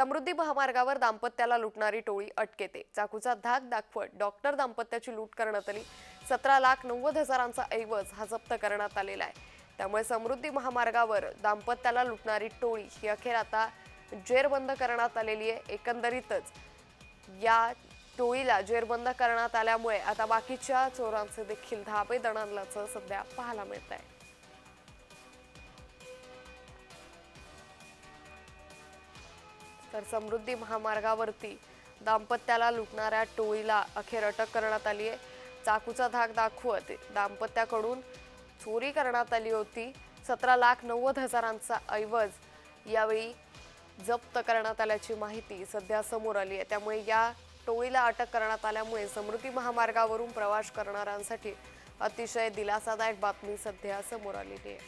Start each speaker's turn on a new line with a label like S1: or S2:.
S1: समृद्धी महामार्गावर दाम्पत्याला लुटणारी टोळी अटकेते. चाकूचा धाक दाखवत डॉक्टर दाम्पत्याची लूट करण्यात आली. सतरा लाख नव्वद हजारांचा ऐवज हा जप्त करण्यात आलेला आहे. त्यामुळे समृद्धी महामार्गावर दाम्पत्याला लुटणारी टोळी ही अखेर आता जेरबंद करण्यात आलेली आहे. एकंदरीतच या टोळीला जेरबंद करण्यात आल्यामुळे आता बाकीच्या चोरांचे देखील धाबे दणाणल्याचं सध्या पाहायला मिळत आहे तर समृद्धी महामार्गावरती दाम्पत्याला लुटणाऱ्या टोळीला अखेर अटक करण्यात आली आहे. चाकूचा धाक दाखवत दाम्पत्याकडून चोरी करण्यात आली होती. सतरा लाख नव्वद हजारांचा ऐवज यावेळी जप्त करण्यात आल्याची माहिती सध्या समोर आली आहे. त्यामुळे या टोळीला अटक करण्यात आल्यामुळे समृद्धी महामार्गावरून प्रवास करणाऱ्यांसाठी अतिशय दिलासादायक बातमी सध्या समोर आलेली आहे.